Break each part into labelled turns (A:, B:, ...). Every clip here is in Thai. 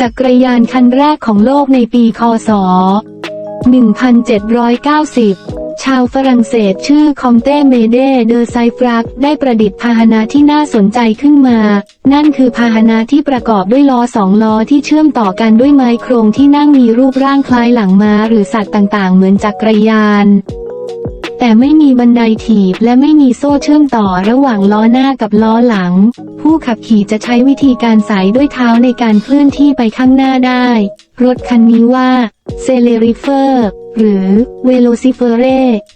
A: จักรยานคันแรกของโลกในปีคศ 1790 ชาวฝรั่งเศสชื่อคอมเต้เมเดเดอไซฟรัก ได้ประดิษฐ์พาหนะที่น่าสนใจขึ้นมา นั่นคือพาหนะที่ประกอบด้วยล้อสองล้อที่เชื่อมต่อกันด้วยไม้โครงที่นั่งมีรูปร่างคล้ายหลังม้าหรือสัตว์ต่างๆ เหมือนจักรยาน แต่ไม่มีบันไดถีบและไม่มีโซ่เชื่อมต่อระหว่างล้อหน้ากับล้อหลัง ผู้ขับขี่จะใช้วิธีการสายด้วยเท้าในการเคลื่อนที่ไปข้างหน้าได้ รถคันนี้ว่าเซเลริเฟอร์หรือเวโลซิเฟเร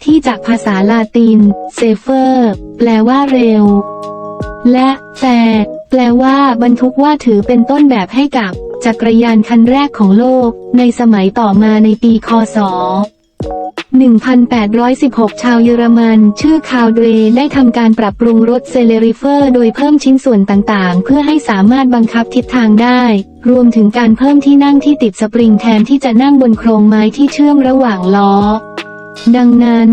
A: ที่จากภาษาลาตินเซเฟอร์แปลว่าเร็ว และแฟร์แปลว่าบรรทุกว่าถือเป็นต้นแบบให้กับจักรยานคันแรกของโลก ในสมัยต่อมาในปีคศ 1816 ชาวเยอรมัน ชื่อคาวเดรได้ทำการปรับปรุงรถเซเลริเฟอร์ โดยเพิ่มชิ้นส่วนต่างๆ เพื่อให้สามารถบังคับทิศทางได้ รวมถึงการเพิ่มที่นั่งที่ติดสปริงแทนที่จะนั่งบนโครงไม้ที่เชื่อมระหว่างล้อ ดังนั้น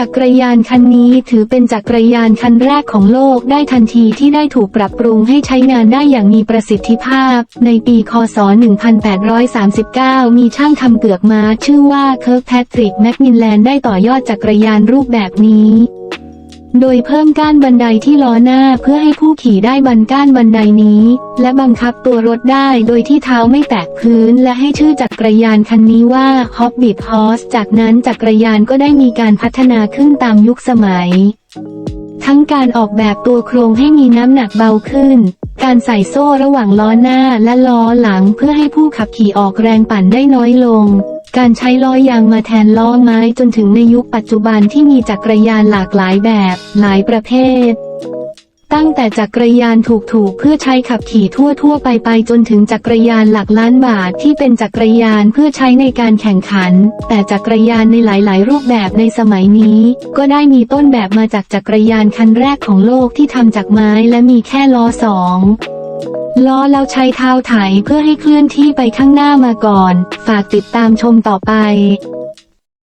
A: จักรยานคันนี้ถือเป็นจักรยานคันแรกของโลกได้ทันทีที่ได้ถูกปรับปรุงให้ใช้งานได้อย่างมีประสิทธิภาพ ในปีคศ 1839 มีช่างทำเกือกม้าชื่อว่าเคิร์กแพทริกแมกมินแลนได้ต่อยอดจักรยานรูปแบบนี้ โดยเพิ่มก้านบันไดที่ล้อหน้าเพื่อให้ผู้ขี่ได้บันก้านบันไดนี้ และบังคับตัวรถได้โดยที่เท้าไม่แตะพื้น และให้ชื่อจักรยานคันนี้ว่า Hobbit Horse จากนั้นจักรยานก็ได้มีการพัฒนาขึ้นตามยุคสมัย ทั้งการออกแบบตัวโครงให้มีน้ำหนักเบาขึ้น การใส่โซ่ระหว่างล้อหน้าและล้อหลังเพื่อให้ผู้ขับขี่ออกแรงปั่นได้น้อยลง การใช้ล้อยางมาแทนล้อไม้จนถึงในยุคปัจจุบันที่มีจักรยานหลากหลายแบบ หลายประเภท ตั้งแต่จักรยานถูกๆเพื่อใช้ขับขี่ทั่วๆไปไปจนถึงจักรยานหลักล้านบาทที่เป็นจักรยานเพื่อใช้ในการแข่งขัน แต่จักรยานในหลายๆ รูปแบบในสมัยนี้ ก็ได้มีต้นแบบมาจากจักรยานคันแรกของโลกที่ทำจากไม้และมีแค่ล้อสอง ล้อแล้วใช้เท้าไถเพื่อให้เคลื่อนที่ไปข้างหน้ามาก่อน ฝากติดตามชมต่อไป